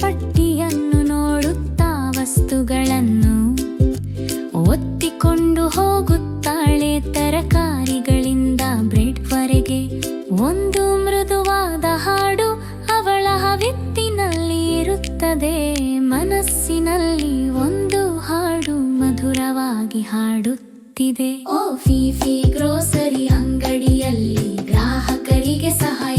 ಪಟ್ಟಿಯನ್ನು ನೋಡುತ್ತಾ ವಸ್ತುಗಳನ್ನು ಒತ್ತಿಕೊಂಡು ಹೋಗುತ್ತಾಳೆ ತರಕಾರಿಗಳಿಂದ ಬ್ರೆಡ್ವರೆಗೆ ಒಂದು ಮೃದುವಾದ ಹಾಡು ಅವಳ ಹವಿತ್ತಿನಲ್ಲಿ ಇರುತ್ತದೆ. ಮನಸ್ಸಿನಲ್ಲಿ ಒಂದು ಹಾಡು ಮಧುರವಾಗಿ ಹಾಡುತ್ತಿದೆ. ಓ ಫಿ, ಗ್ರೋಸರಿ ಅಂಗಡಿಯಲ್ಲಿ ಗ್ರಾಹಕರಿಗೆ ಸಹಾಯ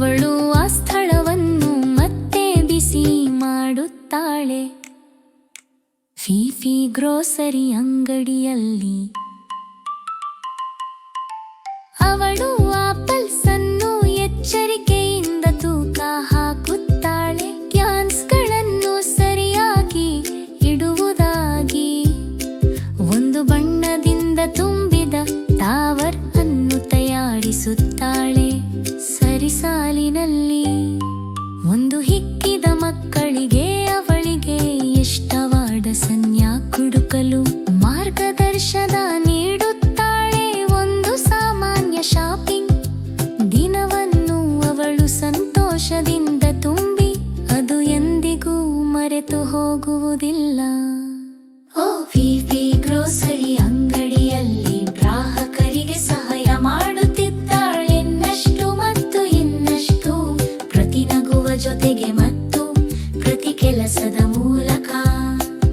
ಅವಳು ಆ ಸ್ಥಳವನ್ನು ಮತ್ತೆ ಬಿಸಿ ಮಾಡುತ್ತಾಳೆ. ಫಿಫಿ ಗ್ರೋಸರಿ ಅಂಗಡಿಯಲ್ಲಿ ಅವಳು ಆಪಲ್ಸ್ ಅನ್ನು ಎಚ್ಚರಿಕೆಯಿಂದ ಸಂತೋಷದಿಂದ ತುಂಬಿ ಅದು ಎಂದಿಗೂ ಮರೆತು ಹೋಗುವುದಿಲ್ಲ. ಓ ವಿ ಗ್ರೋಸರಿ ಅಂಗಡಿಯಲ್ಲಿ ಗ್ರಾಹಕರಿಗೆ ಸಹಾಯ ಮಾಡುತ್ತಿದ್ದಾಳೆ. ಇನ್ನಷ್ಟು ಮತ್ತು ಇನ್ನಷ್ಟು ಪ್ರತಿ ನಗುವ ಜೊತೆಗೆ ಮತ್ತು ಪ್ರತಿ ಕೆಲಸದ ಮೂಲಕ.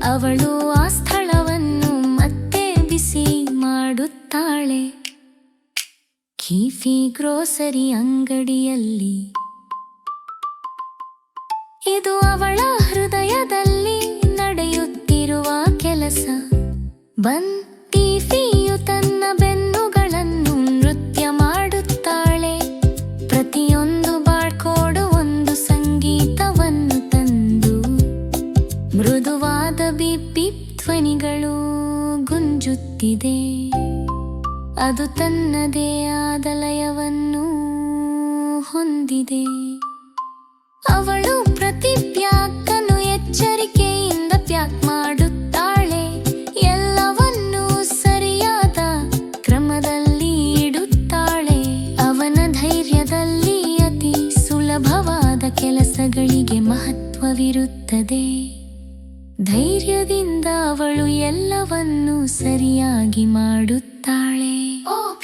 ಅವಳು ಆ ಸ್ಥಳವನ್ನು ಮತ್ತೆ ಬಿಸಿ ಮಾಡುತ್ತಾಳೆ. ಕೀಫಿ ಗ್ರೋಸರಿ ಅಂಗಡಿಯಲ್ಲಿ ಇದು ಅವಳ ಹೃದಯದಲ್ಲಿ ನಡೆಯುತ್ತಿರುವ ಕೆಲಸ. ಬಂತೀಫಿಯು ತನ್ನ ಬೆನ್ನುಗಳನ್ನು ನೃತ್ಯ ಮಾಡುತ್ತಾಳೆ. ಪ್ರತಿಯೊಂದು ಬಾಳ್ಕೋಡು ಒಂದು ಸಂಗೀತವನ್ನು ತಂದು. ಮೃದುವಾದ ಬಿಪಿ ಧ್ವನಿಗಳು ಗುಂಜುತ್ತಿದೆ. ಅದು ತನ್ನದೇ ಆದ ಲಯವನ್ನು ಹೊಂದಿದೆ. ಅವಳು ಪ್ರತಿ ಪ್ಯಾಕ್ ಎಚ್ಚರಿಕೆಯಿಂದ ಪ್ಯಾಕ್ ಮಾಡುತ್ತಾಳೆ. ಎಲ್ಲವನ್ನೂ ಸರಿಯಾದ ಕ್ರಮದಲ್ಲಿ ಇಡುತ್ತಾಳೆ. ಅವನ ಧೈರ್ಯದಲ್ಲಿ ಅತಿ ಸುಲಭವಾದ ಕೆಲಸಗಳಿಗೆ ಮಹತ್ವವಿರುತ್ತದೆ. ಧೈರ್ಯದಿಂದ ಅವಳು ಎಲ್ಲವನ್ನೂ ಸರಿಯಾಗಿ ಮಾಡುತ್ತಾಳೆ. ಓ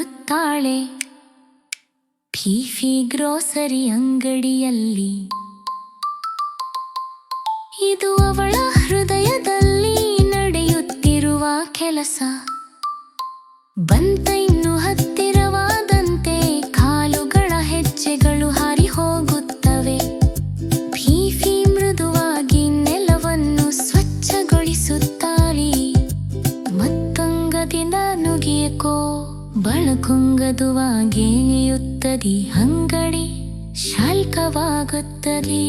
ಮಾಡುತ್ತಾಳೆ ಫಿಫಿ ಗ್ರೋಸರಿ ಅಂಗಡಿಯಲ್ಲಿ. ಇದು ಅವಳ ಹೃದಯದಲ್ಲಿ ನಡೆಯುತ್ತಿರುವ ಕೆಲಸ. ಬಂತ ಇನ್ನು ಬಳಕೊಂಗದುವಾಗಿ ಇಳಿಯುತ್ತದೆ ಅಂಗಡಿ ಶಾಲ್ಕವಾಗುತ್ತದೆ.